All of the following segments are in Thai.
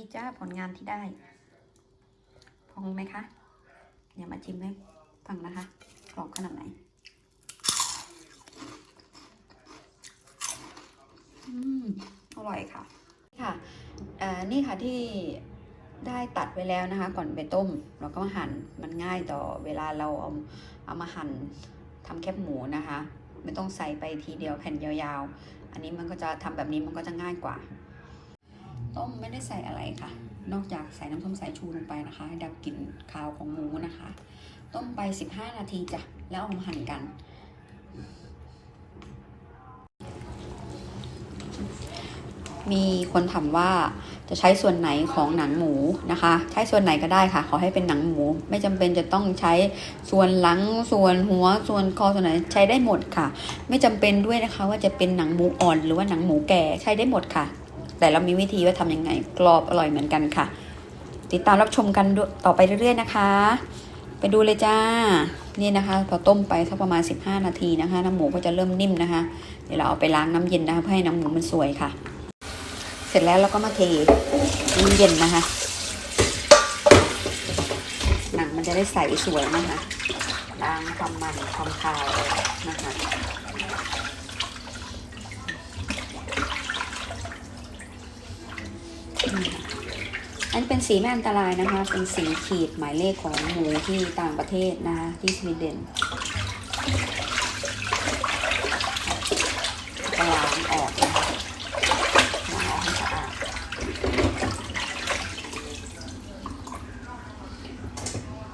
นี่จ้าผลงานที่ได้ พองไหมคะเดี๋ยวมาชิมให้ฟังนะคะกรอบขนาดไหนอืมอร่อยค่ะ ค่ะนี่ค่ะที่ได้ตัดไว้แล้วนะคะ ก่อนไปต้มเราก็มาหั่นมันง่ายต่อเวลาเราเอาเอามาหั่นทำแคบหมูนะคะ ไม่ต้องใส่ไปทีเดียวแผ่นยาวๆ อันนี้มันก็จะทำแบบนี้มันก็จะง่ายกว่า ต้มไม่ได้ใส่อะไรค่ะ นอกจากใส่น้ำส้มสายชูลงไปนะคะให้ดับกลิ่นคาวของหมูนะคะ ต้มไป 15 นาทีจ้ะ แล้วเอามาหั่นกัน มีคนถามว่าจะใช้ส่วนไหนของหนังหมูนะคะ ใช้ส่วนไหนก็ได้ค่ะ ขอให้เป็นหนังหมู ไม่จำเป็นจะต้องใช้ส่วนหลังส่วนหัวส่วนคอส่วนไหนใช้ได้หมดค่ะ ไม่จำเป็นด้วยนะคะ ว่าจะเป็นหนังหมูอ่อนหรือว่าหนังหมูแก่ใช้ได้หมดค่ะ แต่เรามีวิธีว่าทำยังไงกรอบอร่อยเหมือนกันค่ะ ติดตามรับชมกันต่อไปเรื่อยๆนะคะ ไปดูเลยจ้านี่นะคะ พอต้มไปสักประมาณ 15 นาทีนะคะ น้ำหมูก็จะเริ่มนิ่มนะคะ เดี๋ยวเราเอาไปล้างน้ำเย็นนะคะเพื่อให้น้ำหมูมันสวยค่ะ เสร็จแล้วเราก็มาเทน้ำเย็นนะคะ หนังมันจะได้ใสสวยนะคะล้างความมันความคาวนะคะ อันเป็นสีไม่อันตรายนะคะ เป็นสีขีดหมายเลขของหมูที่ต่างประเทศนะคะ ที่สวีเดนก็ล้างออกนะคะล้างออกให้สะอาด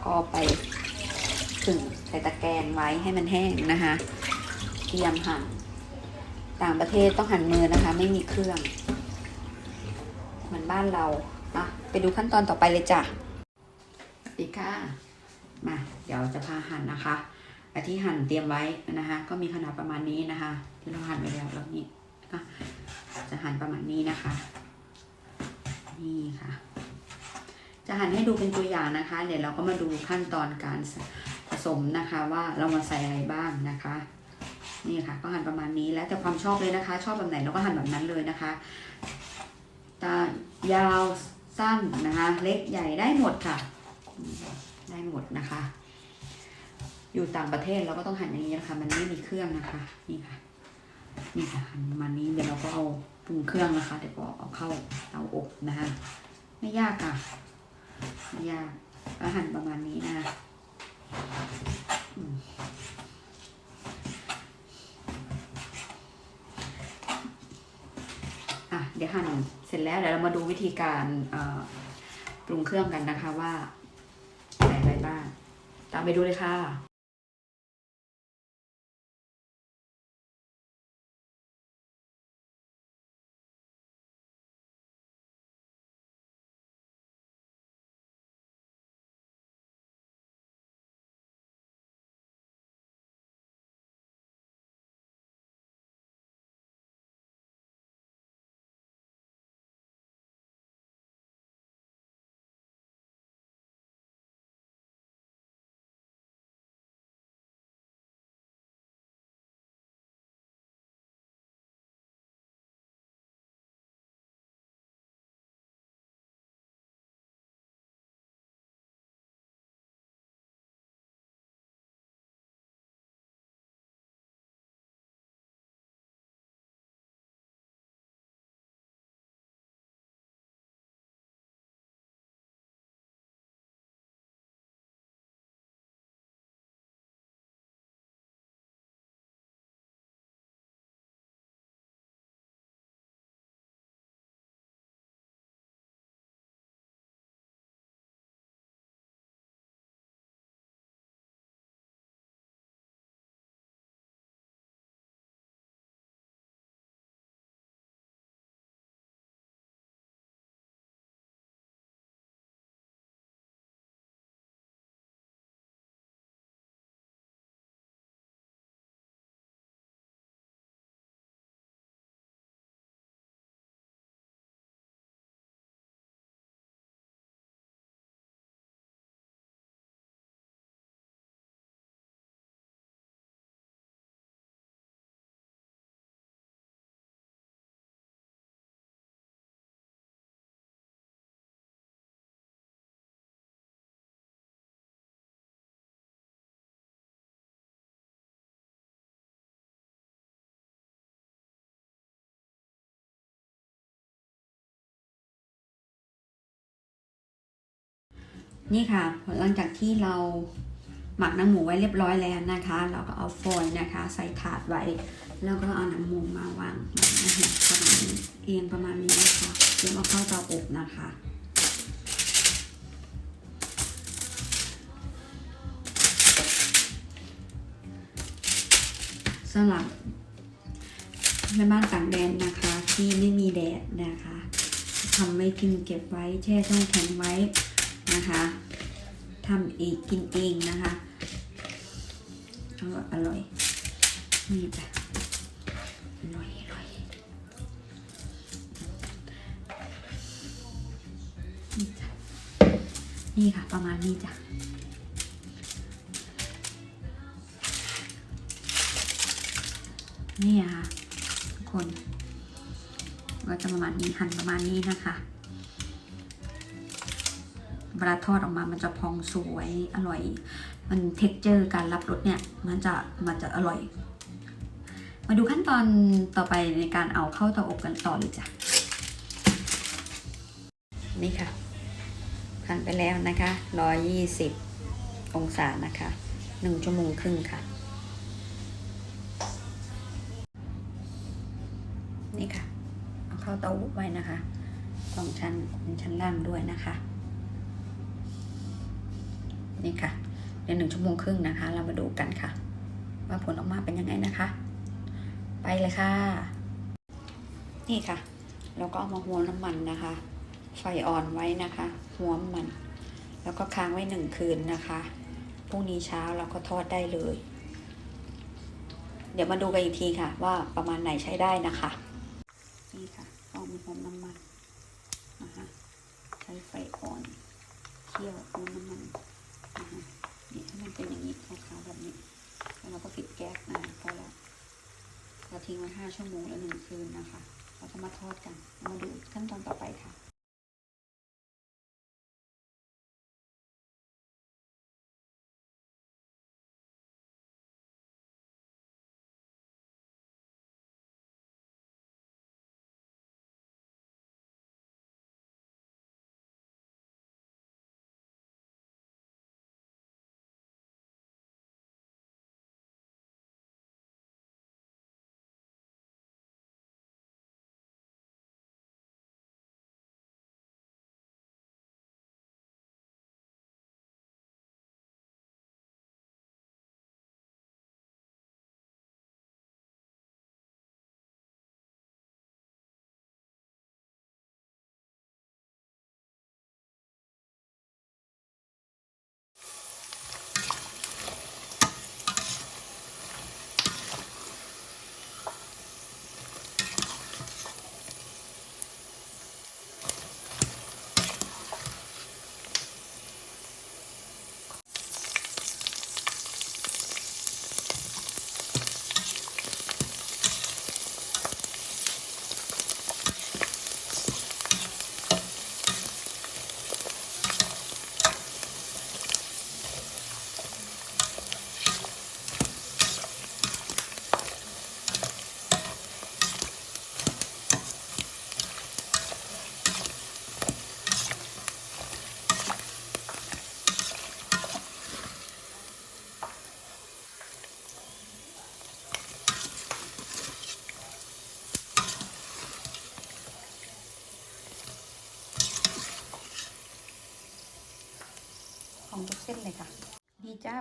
ก็ไปถึงใส่ตะแกรงไว้ให้มันแห้งนะคะเตรียมหั่นต่างประเทศต้องหั่นมือนะคะ ไม่มีเครื่อง บ้านเราอะไปดูขั้นตอนต่อไปเลยจ้ะสวัสดีค่ะ มาเดี๋ยวจะพาหั่นนะคะไอ้ที่หั่นเตรียมไว้นะคะ ก็มีขนาดประมาณนี้นะคะ ที่เราหั่นไว้แล้วแล้วนี่ก็จะหั่นประมาณนี้นะคะ นี่ค่ะ จะหั่นให้ดูเป็นตัวอย่างนะคะ เดี๋ยวเราก็มาดูขั้นตอนการผสมนะคะว่าเรามาใส่อะไรบ้างนะคะ นี่ค่ะ ก็หั่นประมาณนี้แล้วแต่ความชอบเลยนะคะ ชอบแบบไหนเราก็หั่นแบบนั้นเลยนะคะ ตายาวสั้นนะคะ เล็กใหญ่ได้หมดค่ะ ได้หมดนะคะ อยู่ต่างประเทศเราก็ต้องหั่นอย่างนี้นะคะ มันไม่มีเครื่องนะคะ นี่ค่ะ นี่ค่ะหั่นประมาณนี้เดี๋ยวเราก็เอาปรุงเครื่องนะคะ เดี๋ยวก็เอาเข้าเตาอบนะคะ ไม่ยากค่ะ ไม่ยากก็หั่นประมาณนี้นะคะอืมอะ เดี๋ยวหั่นเสร็จแล้วเดี๋ยวเรามาดูวิธีการปรุงเครื่องกันนะคะว่าใส่อะไรบ้าง ตามไปดูเลยค่ะ นี่ค่ะหลังจากที่เราหมักน้ำหมูไว้เรียบร้อยแล้วนะคะ เราก็เอาฟอยล์นะคะ ใส่ถาดไว้ แล้วก็เอาน้ำหมูมาวางนะคะประมาณนี้เอียงประมาณนี้นะคะเตรียมเอาเข้าเตาอบนะคะสำหรับแม่บ้านต่างแดนนะคะ ที่ไม่มีแดดนะคะทำไม่กินเก็บไว้แช่ช่องแข็งไว้ นะคะทำเองกินเองนะคะอร่อยอร่อยนี่จ้ะอร่อยอร่อยนี่จ้ะนี่ค่ะประมาณนี้จ้ะนี่อะค่ะทุกคน ก็จะประมาณนี้หั่นประมาณนี้นะคะ เวลาทอดออกมามันจะพองสวยอร่อย มันเท็กเจอร์การรับรสเนี่ยมันจะมันจะอร่อย มาดูขั้นตอนต่อไปในการเอาเข้าเตาอบกันต่อเลยจ้ะนี่ค่ะหั่นไปแล้วนะคะ 120 องศานะคะ 1 ชั่วโมงครึ่งค่ะ นี่ค่ะ เอาเข้าเตาอบไว้นะคะสองชั้นเป็นชั้นล่างด้วยนะคะ นี่ค่ะเดี๋ยวหนึ่งชั่วโมงครึ่งนะคะ เรามาดูกันค่ะ ว่าผลออกมาเป็นยังไงนะคะ ไปเลยค่ะ นี่ค่ะ เราก็เอามาหัวน้ำมันนะคะ ไฟอ่อนไว้นะคะ หัวมัน แล้วก็ค้างไว้หนึ่งคืนนะคะพรุ่งนี้เช้าเราก็ทอดได้เลย เดี๋ยวมาดูกันอีกทีค่ะ ว่าประมาณไหนใช้ได้นะคะ นี่ค่ะเอามาหอมน้ำมันนะคะใช้ไฟอ่อนเคี่ยวเอาน้ำมันนะคะนี่ให้มันเป็นอย่างนี้ขาวๆแบบนี้ แล้วเรา แก๊สนะพอแล้วเราทิ้งไว้ห้าชั่วโมงแล้วหนึ่งคืนนะคะ เราจะมาทอดกัน มาดูขั้นตอนต่อไปค่ะ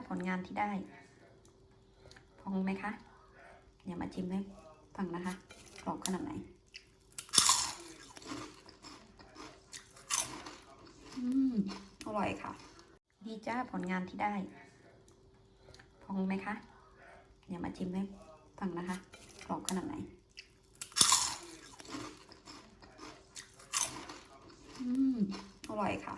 ผลงานที่ได้ พองไหมคะเดี๋ยวมาชิมให้ฟังนะคะกรอบขนาดไหนอืมอร่อยค่ะดีจ้าผลงานที่ได้ พองไหมคะเดี๋ยวมาชิมให้ฟังนะคะกรอบขนาดไหนอืมอร่อยค่ะ